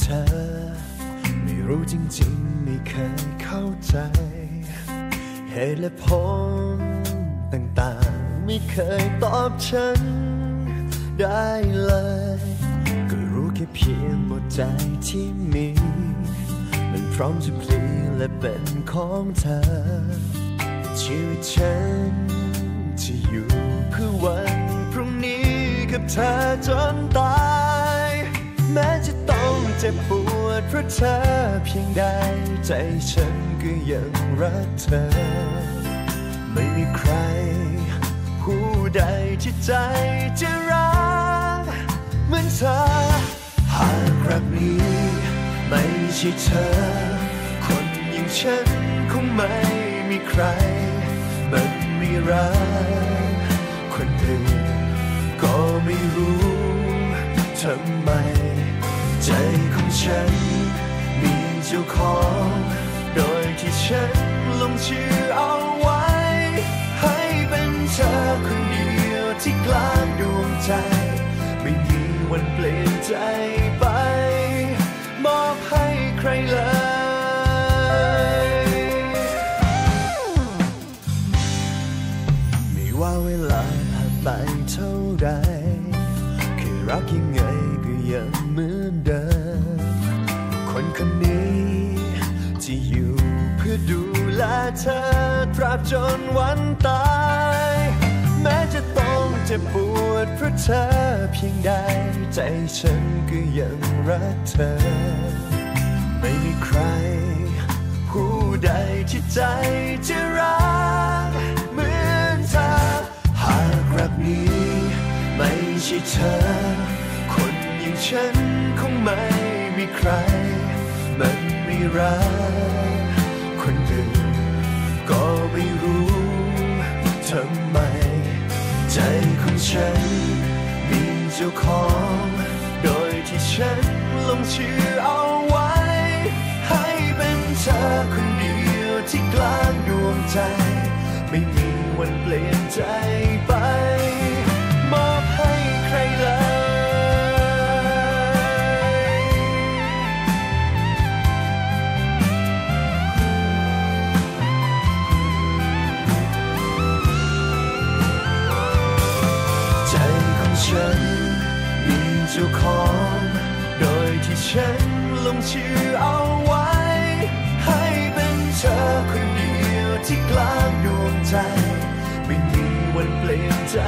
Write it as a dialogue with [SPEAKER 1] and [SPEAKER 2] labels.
[SPEAKER 1] เธอ ไม่รู้จริงๆ ไม่เคยเข้าใจ เหตุและผลต่างๆ ไม่เคยตอบฉัน ได้เลย ก็รู้แค่เพียงหมดใจที่มี มันพร้อมจะพลีและเป็นของเธอ ชีวิตฉันจะอยู่เพื่อวันพรุ่งนี้กับเธอจนตา เจ็บปวดเพราะเธอเพียงใด ใจฉันก็ยังรักเธอ ไม่มีใคร ผู้ใดที่ใจจะรักเหมือนเธอ หากรักนี้ ไม่ใช่เธอ คนอย่างฉันคงไม่มีใคร มันไม่รักคนอื่นก็ไม่รู้ทำไม ใจของฉัน มีเจ้าของ โดยที่ฉันลงชื่อเอาไว้ ให้เป็นเธอคนเดียวที่กลางดวงใจ ไม่มีวันเปลี่ยนใจไป มอบให้ใครเลยไม่ว่าเวลาผ่านไปเท่าใดแค่รักยังไง ยังเหมือนเดิม คนคนนี้จะอยู่เพื่อดูแลเธอตราบจนวันตาย แม้จะต้องเจ็บปวดเพราะเธอเพียงใด ใจฉันก็ยังรักเธอ ไม่มีใคร ผู้ใดที่ใจจะรักเหมือนเธอ หากรักนี้ ไม่ใช่เธอ ฉันคงไม่มีใคร มันไม่รักคนอื่นก็ไม่รู้ทำไม ใจของฉันมีเจ้าของ โดยที่ฉันลงชื่อเอาไว้ ให้เป็นเธอคนเดียวที่กลางดวงใจ ไม่มีวันเปลี่ยนใจไป ฉัน มีเจ้าของ โดยที่ฉันลงชื่อเอาไว้ ให้เป็นเธอคนเดียวที่กลางดวงใจ ไม่มีวันเปลี่ยนใจ